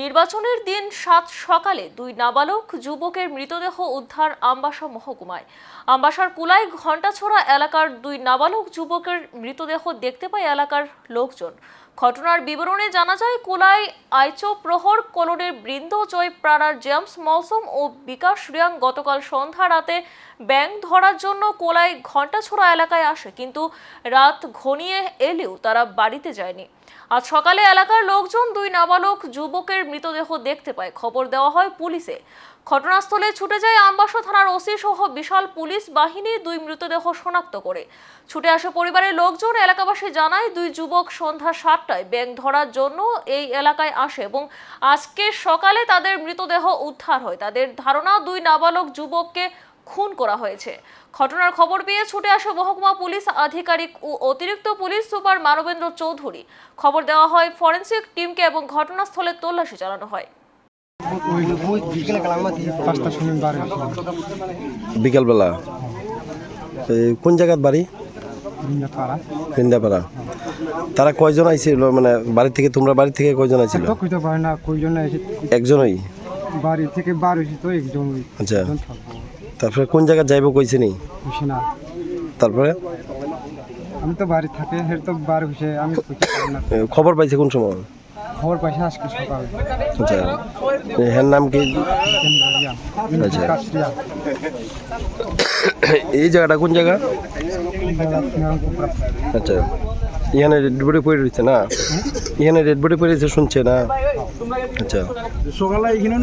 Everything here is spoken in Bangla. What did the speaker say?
নির্বাচনের দিন সাত সকালে দুই নাবালক যুবকের মৃতদেহ উদ্ধার আমবাসা মহকুমায়। আমবাসার কুলাই ঘণ্টাছড়া এলাকার দুই নাবালক যুবকের মৃতদেহ দেখতে পায় এলাকার লোকজন। ঘটনার বিবরণে জানা যায় কুলাই আইচো প্রহর কলোনির বৃন্দ জয় প্রাণার জেমস মৌসুম ও বিকাশ রিয়াং গতকাল সন্ধ্যা রাতে ব্যাং ধরার জন্য কোলাই ঘণ্টাছড়া এলাকায় আসে, কিন্তু রাত ঘনিয়ে এলেও তারা বাড়িতে যায়নি। আজ সকালে এলাকার লোকজন দুই নাবালক যুবকের মৃতদেহ দেখতে পায়। খবর দেওয়া হয় পুলিশে। ঘটনাস্থলে ছুটে যায় আমবাসা থানার ওসি সহ বিশাল পুলিশ বাহিনী দুই মৃতদেহ শনাক্ত করে। ছুটে আসে পরিবারের লোকজন, এলাকাবাসী জানায় দুই যুবক সন্ধ্যা সাতটায় ব্যাংক ধরার জন্য এই এলাকায় আসে এবং আজকে সকালে তাদের মৃতদেহ উদ্ধার হয়। তাদের ধারণা, দুই নাবালক যুবককে খুন করা হয়েছে। ঘটনার খবর পেয়ে ছুটে আসে মহকুমা পুলিশ আধিকারিক ও অতিরিক্ত পুলিশ সুপার মানবেন্দ্র চৌধুরী। খবর দেওয়া হয় ফরেনসিক টিমকে এবং ঘটনাস্থলে তল্লাশি চালানো হয়। বিকালবেলা? এই কোন জায়গাত বাড়ি? বৃন্দাপাড়া। তারা কয়জন আইছিল? মানে বাড়ি থেকে তোমরা বাড়ি থেকে কয়জন আইছিল? একজনই? বাড়ি থেকে বার হয়েছে তো একজন আচ্ছা। একজন থাকব। তারপরে কোন জায়গায় যাইব কইছে নি? না। তারপরে? আমি তো বাড়ি থাকে হের তো বার হয়েছে আমি কইতে পারি না। খবর পাইছে কোন সময়? খবর পাইছে আজকে সকালে। আচ্ছা হের নাম কি? আচ্ছা। এই জায়গাটা কোন জায়গা? আচ্ছা এখানে রেড বডি পড়ে রয়েছে না? এখানে রেড বডি পড়ে রয়েছে শুনছে না? আচ্ছা। সকালে এখানে